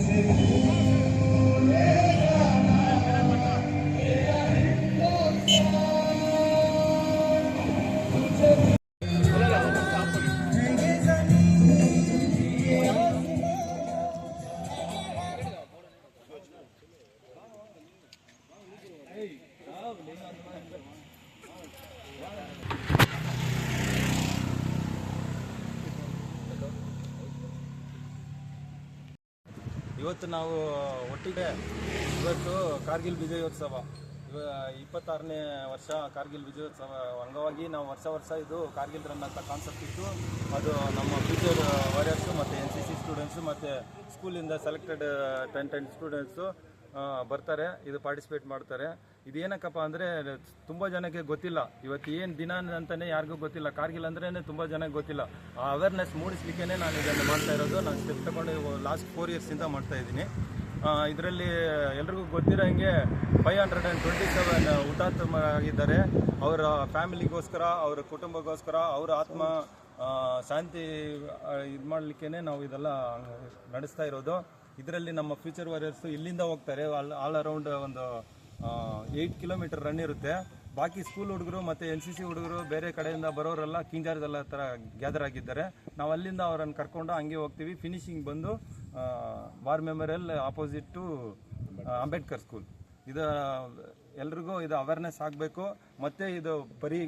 take it. ಇವತ್ತು ನಾವು ಒಟ್ಟಿಗೆ ಇವತ್ತು ಕಾರ್ಗಿಲ್ ವಿಜಯೋತ್ಸವ. ಇವ ಇಪ್ಪತ್ತಾರನೇ ವರ್ಷ ಕಾರ್ಗಿಲ್ ವಿಜಯೋತ್ಸವ. ಅಂಗವಾಗಿ ನಾವು ವರ್ಷ ವರ್ಷ ಇದು ಕಾರ್ಗಿಲ್ ರನ್ ಅಂತ ಕಾನ್ಸೆಪ್ಟ್ ಇತ್ತು ಅದು ನಮ್ಮ ಫ್ಯೂಚರ್ ವಾರಿಯರ್ಸು ಮತ್ತು ಎನ್ ಸಿ ಸಿ ಸ್ಟೂಡೆಂಟ್ಸು ಮತ್ತು ಸ್ಕೂಲಿಂದ ಸೆಲೆಕ್ಟೆಡ್ ಟೆನ್ ಟೆನ್ ಸ್ಟೂಡೆಂಟ್ಸು ಬರ್ತಾರೆ, ಇದು ಪಾರ್ಟಿಸಿಪೇಟ್ ಮಾಡ್ತಾರೆ. ಇದೇನಕ್ಕಪ್ಪ ಅಂದರೆ, ತುಂಬ ಜನಕ್ಕೆ ಗೊತ್ತಿಲ್ಲ. ಇವತ್ತು ಏನು ದಿನ ಅಂತಲೇ ಯಾರಿಗೂ ಗೊತ್ತಿಲ್ಲ. ಕಾರ್ಗಿಲ್ ಅಂದ್ರೇ ತುಂಬ ಜನಕ್ಕೆ ಗೊತ್ತಿಲ್ಲ. ಆ ಅವೇರ್ನೆಸ್ ಮೂಡಿಸ್ಲಿಕ್ಕೇ ನಾನು ಇದನ್ನು ಮಾಡ್ತಾ ಇರೋದು. ನಾನು ಸ್ಟೆಪ್ ತಗೊಂಡು ಲಾಸ್ಟ್ ಫೋರ್ ಇಯರ್ಸಿಂದ ಮಾಡ್ತಾ ಇದ್ದೀನಿ. ಇದರಲ್ಲಿ ಎಲ್ರಿಗೂ ಗೊತ್ತಿರೋ ಹಂಗೆ five hundred and twenty seven ಹುತಾತ್ಮರಾಗಿದ್ದಾರೆ. ಅವರ ಫ್ಯಾಮಿಲಿಗೋಸ್ಕರ ಅವರ ಕುಟುಂಬಕ್ಕೋಸ್ಕರ ಅವರ ಆತ್ಮ ಶಾಂತಿ ಇದು ಮಾಡಲಿಕ್ಕೇ ನಾವು ಇದೆಲ್ಲ ನಡೆಸ್ತಾ ಇರೋದು. ಇದರಲ್ಲಿ ನಮ್ಮ ಫ್ಯೂಚರ್ ವಾರಿಯರ್ಸು ಇಲ್ಲಿಂದ ಹೋಗ್ತಾರೆ. ಆಲ್ ಅರೌಂಡ್ ಒಂದು ಏಯ್ಟ್ ಕಿಲೋಮೀಟರ್ ರನ್ ಇರುತ್ತೆ. ಬಾಕಿ ಸ್ಕೂಲ್ ಹುಡುಗರು ಮತ್ತು ಎನ್ ಸಿ ಸಿ ಹುಡುಗರು ಬೇರೆ ಕಡೆಯಿಂದ ಬರೋರೆಲ್ಲ ಕಿಂಜಾರದೆಲ್ಲ ಥರ ಗ್ಯಾದರ್ ಆಗಿದ್ದಾರೆ. ನಾವು ಅಲ್ಲಿಂದ ಅವರನ್ನು ಕರ್ಕೊಂಡು ಹಂಗೆ ಹೋಗ್ತೀವಿ. ಫಿನಿಶಿಂಗ್ ಬಂದು war memorial opposite to Ambedkar school ಇದು, ಎಲ್ರಿಗೂ ಇದು ಅವೇರ್ನೆಸ್ ಆಗಬೇಕು. ಮತ್ತು ಇದು ಬರೀ,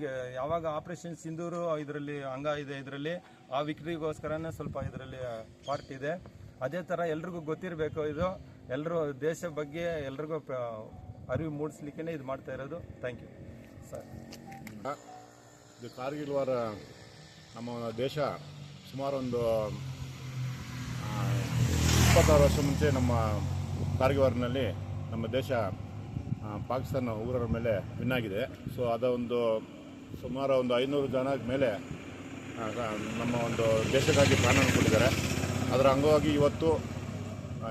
ಯಾವಾಗ ಆಪರೇಷನ್ ಸಿಂಧೂರು ಇದರಲ್ಲಿ ಅಂಗ ಇದೆ, ಇದರಲ್ಲಿ ಆ ವಿಕ್ಟ್ರಿಗೋಸ್ಕರನೇ ಸ್ವಲ್ಪ ಇದರಲ್ಲಿ ಪಾರ್ಟ್ ಇದೆ. ಅದೇ ಥರ ಎಲ್ರಿಗೂ ಗೊತ್ತಿರಬೇಕು ಇದು. ಎಲ್ಲರೂ ದೇಶ ಬಗ್ಗೆ ಎಲ್ರಿಗೂ ಅರಿವು ಮೂಡಿಸ್ಲಿಕ್ಕೆ ಇದು ಮಾಡ್ತಾ ಇರೋದು. ಥ್ಯಾಂಕ್ ಯು ಸರ್ ಇದು ಕಾರ್ಗಿಲ್ ವಾರ ನಮ್ಮ ದೇಶ ಸುಮಾರು ಒಂದು ಇಪ್ಪತ್ತಾರು ವರ್ಷ ಮುಂಚೆ ನಮ್ಮ ಕಾರ್ಗಿಲ್ ವಾರ್ನಲ್ಲಿ ನಮ್ಮ ದೇಶ ಪಾಕಿಸ್ತಾನ ಉಗ್ರರ ಮೇಲೆ ವಿನ್ ಆಗಿದೆ. ಸೊ ಅದ ಒಂದು ಸುಮಾರು ಒಂದು ಐನೂರು ಜನ ಮೇಲೆ ನಮ್ಮ ಒಂದು ದೇಶಕ್ಕಾಗಿ ಪ್ರಾಣ ಕೊಟ್ಟಿದ್ದಾರೆ. ಅದರ ಅಂಗವಾಗಿ ಇವತ್ತು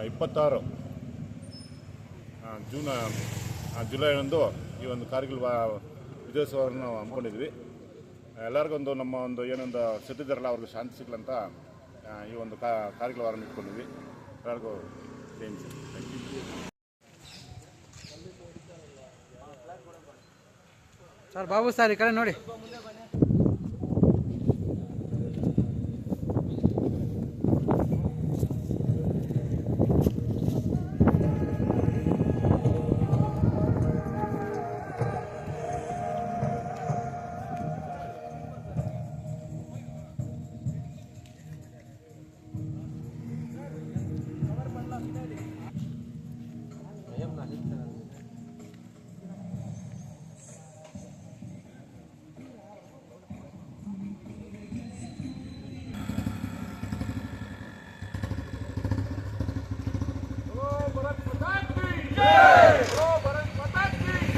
ಇಪ್ಪತ್ತಾರು ಜೂನ್ ಜುಲೈನಂದು ಈ ಒಂದು ಕಾರ್ಗಿಲ್ ವಿಜಯೋತ್ಸವವನ್ನು ಹಮ್ಮಿಕೊಂಡಿದ್ವಿ. ಎಲ್ಲರಿಗೊಂದು ನಮ್ಮ ಒಂದು ಏನೊಂದು ಸತ್ತಿದ್ದಾರಲ್ಲ ಅವ್ರಿಗೆ ಶಾಂತಿ ಸಿಗ್ಲಂತ ಈ ಒಂದು ಕಾರ್ಗಿಲ್ ವಾರನ ಇಟ್ಕೊಂಡಿದ್ವಿ. ಎಲ್ಲರಿಗೂ thank you sir, Babu sir, ಈ ಕಡೆ ನೋಡಿ.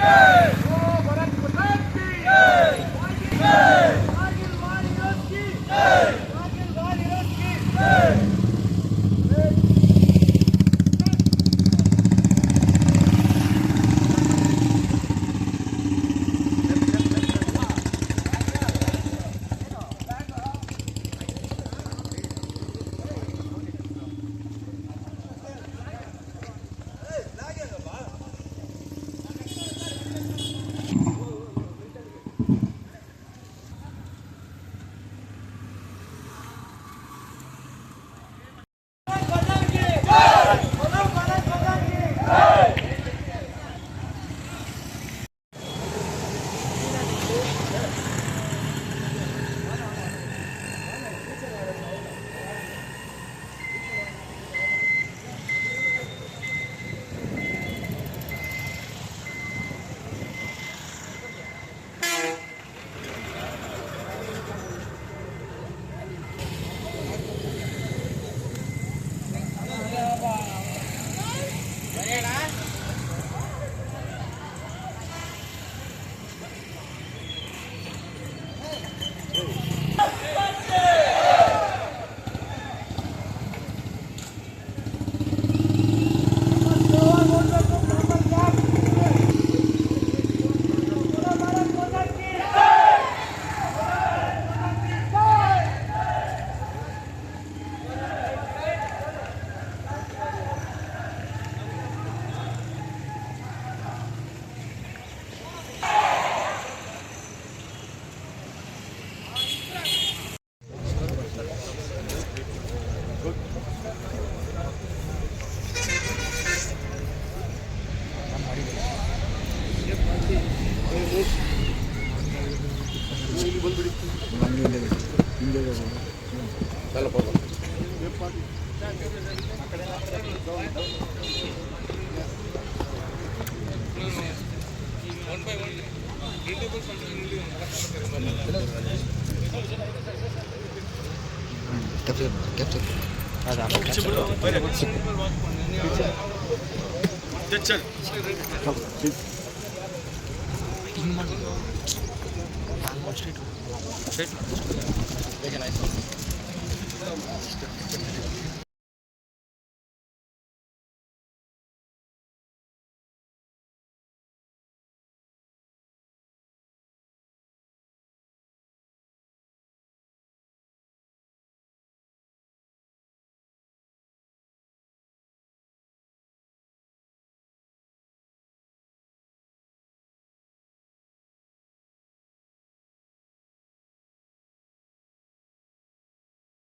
Yeah! चलो पवन कैप्चर कैप्चर चल चल स्ट्रेट स्ट्रेट देखना है Ja, das stimmt.